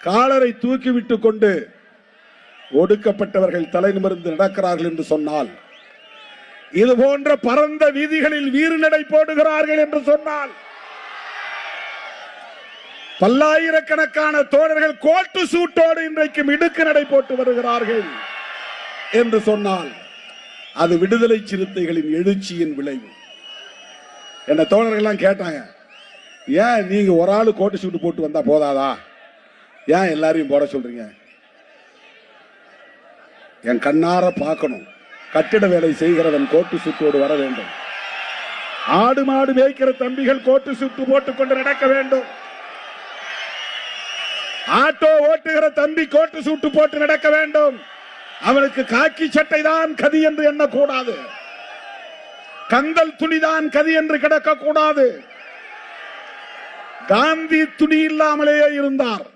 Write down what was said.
காலரை தூக்கிவிட்டு கொண்டு ஒடுக்கப்பட்டவர்கள் தலை நிமிர்ந்து நடக்கிறார்கள் என்று சொன்னால் இது போன்ற பரந்த வீதிகளில் வீறு நடை போடுகிறார்கள் என்று சொன்னால் பல்லாயிரக்கணக்கான தோழர்கள் கோட்டு சூட்டோடு இன்றைக்கு மிடுக்கு நடை போட்டு வருகிறார்கள் என்று சொன்னால் அது விடுதலை சிறுத்தைகளின் எழுச்சியின் விளைவு. என்ன தோழர்கள்லாம் கேட்டாங்க ஏன் நீங்க ஒரு ஆள் கோட்டு சூட்டு போட்டு வந்தா போதாதா? ஏன் எல்லாரையும் போட சொல்றீங்க? என் கண்ணார பார்க்கணும். கட்டிட வேலை செய்கிறவன் கோட்டு சுட்டோடு வர வேண்டும். ஆடு மாடு மேய்க்கிற தம்பிகள் கோட்டு சுட்டு போட்டுக் கொண்டு நடக்க வேண்டும். ஆட்டோ ஓட்டுகிற தம்பி கோட்டு சூட்டு போட்டு நடக்க வேண்டும். அவனுக்கு காக்கி சட்டை தான் கதி என்று எண்ணக்கூடாது. கந்தல் துணிதான் கதி என்று கிடக்க கூடாது காந்தி துணி இல்லாமலேயே இருந்தார்.